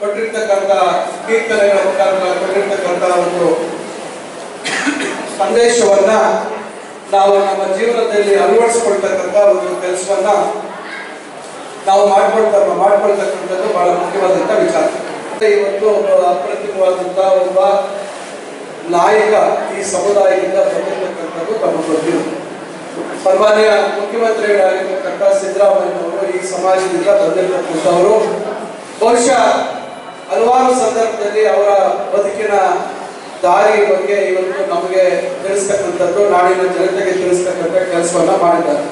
ಕೊಟ್ಟಿರ್ತಕ್ಕಂಥ ಕೀರ್ತನೆಗಳ ಮುಖಾಂತರ ಕೊಟ್ಟಿರ್ತಕ್ಕಂಥ ಒಂದು ಸಂದೇಶವನ್ನ ನಾವು ನಮ್ಮ ಜೀವನದಲ್ಲಿ ಅಳವಡಿಸ್ಕೊಳ್ತಕ್ಕಂಥ ಒಂದು ಕೆಲಸವನ್ನ ನಾವು ಮಾಡ್ಕೊಳ್ತಾ ಮಾಡ್ಕೊಳ್ತಕ್ಕಂಥದ್ದು ಬಹಳ ಮುಖ್ಯವಾದಂಥ ವಿಚಾರ. ಇವತ್ತು ಒಬ್ಬ ಅಪ್ರತಿಮವಾದಂಥ ಒಬ್ಬ ನಾಯಕ ಈ ಸಮುದಾಯದಿಂದ ಬಂದಿರತಕ್ಕಂಥದ್ದು ತಮ್ಮ ಗೊತ್ತಿರುತ್ತೆ ಸನ್ಮಾನ್ಯ ಮುಖ್ಯಮಂತ್ರಿಗಳಾಗಿರ್ತಕ್ಕಂಥ ಸಿದ್ದರಾಮಯ್ಯನವರು ಈ ಸಮಾಜದಿಂದ ಬಂದಿರತಕ್ಕಂಥವರು. ಬಹುಶಃ ಹಲವಾರು ಸಂದರ್ಭದಲ್ಲಿ ಅವರ ಬದುಕಿನ ದಾರಿ ಬಗ್ಗೆ ಇವತ್ತು ನಮಗೆ ತಿಳಿಸ್ತಕ್ಕಂಥದ್ದು, ನಾಡಿನ ಜನತೆಗೆ ತಿಳಿಸ್ತಕ್ಕಂಥ ಕೆಲಸವನ್ನ ಮಾಡಿದ್ದಾರೆ.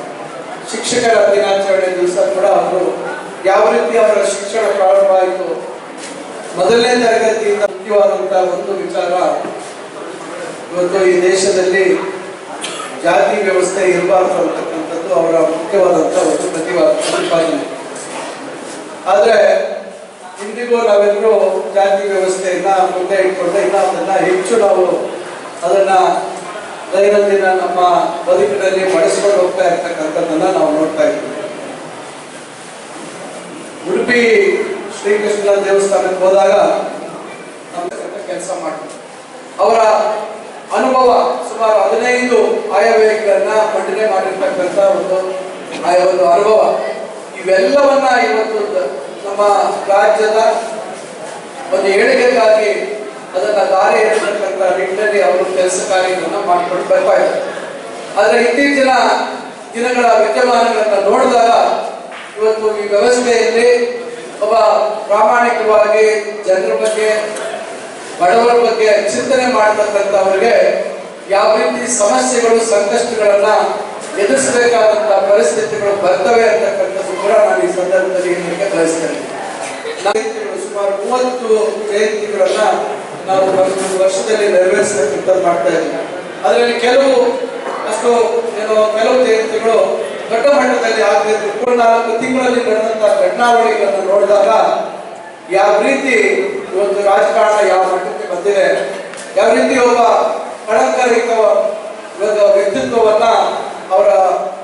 ಶಿಕ್ಷಕರ ದಿನಾಚರಣೆ ದಿವಸ ಕೂಡ ಅವರು ಯಾವ ರೀತಿ ಅವರ ಶಿಕ್ಷಣ ಪ್ರಾರಂಭ ಆಯಿತು ಮೊದಲನೇ ತರಗತಿಯಿಂದ ಮುಖ್ಯವಾದಂತಹ ಒಂದು ವಿಚಾರ, ಇವತ್ತು ಈ ದೇಶದಲ್ಲಿ ಜಾತಿ ವ್ಯವಸ್ಥೆ ಇರಬಾರ್ದು ಅಂತಕ್ಕಂಥದ್ದು ಅವರ ಮುಖ್ಯವಾದಂತಹ ಒಂದು ಪ್ರತಿವಾದ ಪ್ರತಿಪಾದನೆ. ಆದ್ರೆ ಇಂದಿಗೂ ನಾವೆಲ್ಲರೂ ಜಾತಿ ವ್ಯವಸ್ಥೆಯನ್ನ ಮುಂದೆ ಇಟ್ಕೊಂಡು ಇನ್ನ ಅದನ್ನ ಹೆಚ್ಚು ನಾವು ಅದನ್ನ ದೈನಂದಿನ ನಮ್ಮ ಬದುಕಿನಲ್ಲಿ ಬಳಸ್ಕೊಂಡು ಹೋಗ್ತಾ ಇರ್ತಕ್ಕಂಥದ್ದನ್ನ ನಾವು ನೋಡ್ತಾ ಇದ್ದೀವಿ. ಉಡುಪಿ ಶ್ರೀಕೃಷ್ಣ ದೇವಸ್ಥಾನಕ್ಕೆ ಹೋದಾಗ ಕೆಲಸ ಮಾಡ್ತೀವಿ ಅವರ ಅನುಭವ ಸುಮಾರು ಹದಿನೈದು ಆಯವ್ಯಯಗಳನ್ನ ಮಂಡನೆ ಮಾಡಿರ್ತಕ್ಕಂಥ ಒಂದು ಆಯ ಒಂದು ಅನುಭವ. ಇವೆಲ್ಲವನ್ನ ಇವತ್ತು ನಮ್ಮ ರಾಜ್ಯದ ಒಂದು ಏಳಿಗೆಗಾಗಿ ಅದನ್ನ ದಾರಿ ಎರೆತಕ್ಕಂಥ ನಿಟ್ಟಿನಲ್ಲಿ ಅವರು ಕೆಲಸ ಕಾರ್ಯಗಳನ್ನ ಮಾಡಿಕೊಂಡು ಬರ್ತಾ ಇದ್ದಾರೆ. ಆದ್ರೆ ಇತ್ತೀಚಿನ ದಿನಗಳ ವಿದ್ಯಮಾನಗಳನ್ನ ನೋಡಿದಾಗ ಇವತ್ತು ಈ ವ್ಯವಸ್ಥೆಯಲ್ಲಿ ಒಬ್ಬ ಪ್ರಾಮಾಣಿಕವಾಗಿ ಜನರ ಬಗ್ಗೆ, ಬಡವರ ಬಗ್ಗೆ ಚಿಂತನೆ ಮಾಡತಕ್ಕಂಥವ್ರಿಗೆ ಯಾವ ರೀತಿ ಸಮಸ್ಯೆಗಳು, ಸಂಕಷ್ಟಗಳನ್ನ ಎದುರಿಸಬೇಕಾದಂತ ಪರಿಸ್ಥಿತಿಗಳು ಬರ್ತವೆ ಅಂತಕ್ಕಂಥದ್ದು ಕೂಡ ನಾನು ಈ ಸಂದರ್ಭದಲ್ಲಿ ಹೇಳಲಿಕ್ಕೆ ಬಯಸ್ತೇನೆ. ಸುಮಾರು ಮೂವತ್ತು ಜಯಂತಿಗಳನ್ನ ನಾವು ವರ್ಷದಲ್ಲಿ ನೆರವೇರಿಸಬೇಕಂತ ಮಾಡ್ತಾ ಇದ್ದೀವಿ. ಅದರಲ್ಲಿ ಕೆಲವು, ಅಷ್ಟು ಏನೋ ಕೆಲವು ಜಯಂತಿಗಳು ದೊಡ್ಡ ಮಟ್ಟದಲ್ಲಿ ಆಗಬೇಕು ನಾಲ್ಕು ತಿಂಗಳಲ್ಲಿ ನಡೆದಂತಹ ಘಟನಾವಳಿಗಳನ್ನು ನೋಡಿದಾಗ ಯಾವ ರೀತಿ ಒಂದು ರಾಜಕಾರಣ ಯಾವ ಮಟ್ಟಕ್ಕೆ ಬಂದಿದೆ, ಯಾವ ರೀತಿ ಒಬ್ಬ ಅಲಂಕಾರಿಕ ಒಂದು ವ್ಯಕ್ತಿತ್ವವನ್ನ ಅವರ,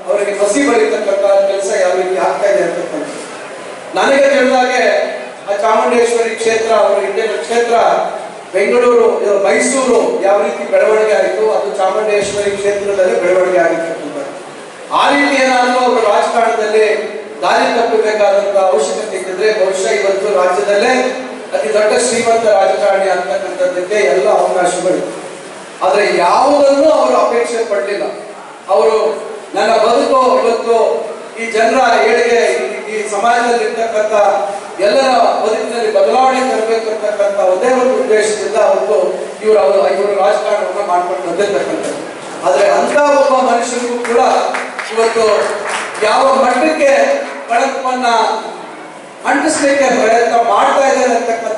ಅವರಿಗೆ ಮಸಿ ಬಳಿತಕ್ಕಂಥ ಕೆಲಸ ಯಾವ ರೀತಿ ಆಗ್ತಾ ಇದೆ ಅಂತಕ್ಕಂಥದ್ದು ನನಗೆ ತಿಳಿದಾಗೆ ಆ ಚಾಮುಂಡೇಶ್ವರಿ ಕ್ಷೇತ್ರ, ಅವರ ಇಂಡಿಯನ್ ಕ್ಷೇತ್ರ, ಬೆಂಗಳೂರು ಮೈಸೂರು ಯಾವ ರೀತಿ ಬೆಳವಣಿಗೆ ಆಯಿತು, ಅದು ಚಾಮುಂಡೇಶ್ವರಿ ಕ್ಷೇತ್ರದಲ್ಲಿ ಬೆಳವಣಿಗೆ ಆಗಿರ್ತಕ್ಕಂಥ ಆ ರೀತಿ ಏನಾದರೂ ಅವರು ರಾಜಕಾರಣದಲ್ಲಿ ದಾರಿ ತಪ್ಪಬೇಕಾದಂತಹ ಅವಶ್ಯಕತೆ ಇದ್ದರೆ ಬಹುಶಃ ಇವತ್ತು ರಾಜ್ಯದಲ್ಲೇ ಅತಿ ದೊಡ್ಡ ಶ್ರೀಮಂತ ರಾಜಕಾರಣಿ ಅಂತಕ್ಕಂಥದ್ದಕ್ಕೆ ಎಲ್ಲ ಅವಕಾಶಗಳು ಆದರೆ ಯಾವುದನ್ನು ಅವರು ಅಪೇಕ್ಷೆ ಪಡಲಿಲ್ಲ. ಅವರು ನನ್ನ ಬದುಕು ಇವತ್ತು ಈ ಜನರ ಏಳಿಗೆ ಈ- ಸಮಾಜದಲ್ಲಿ ಇರ್ತಕ್ಕಂಥ ಎಲ್ಲರ ಬದುಕಿನಲ್ಲಿ ಬದಲಾವಣೆ ತರಬೇಕು ಅಂತಕ್ಕಂಥ ಒಂದೇ ಒಂದು ಉದ್ದೇಶದಿಂದ ಅವತ್ತು ಇವರು ಅವರು ಇವರು ರಾಜಕಾರಣವನ್ನು ಮಾಡ್ಕೊಂಡು ಬಂದಿರ್ತಕ್ಕಂಥದ್ದು. ಆದ್ರೆ ಅಂತ ಒಬ್ಬ ಮನುಷ್ಯನಿಗೂ ಕೂಡ ಇವತ್ತು ಯಾವ ಮಟ್ಟಕ್ಕೆ ಕಳಕವನ್ನ ಅಂಟಿಸ್ಲಿಕ್ಕೆ ಪ್ರಯತ್ನ ಮಾಡ್ತಾ ಇದ್ದಾರೆ ನೋಡಿದಾಗ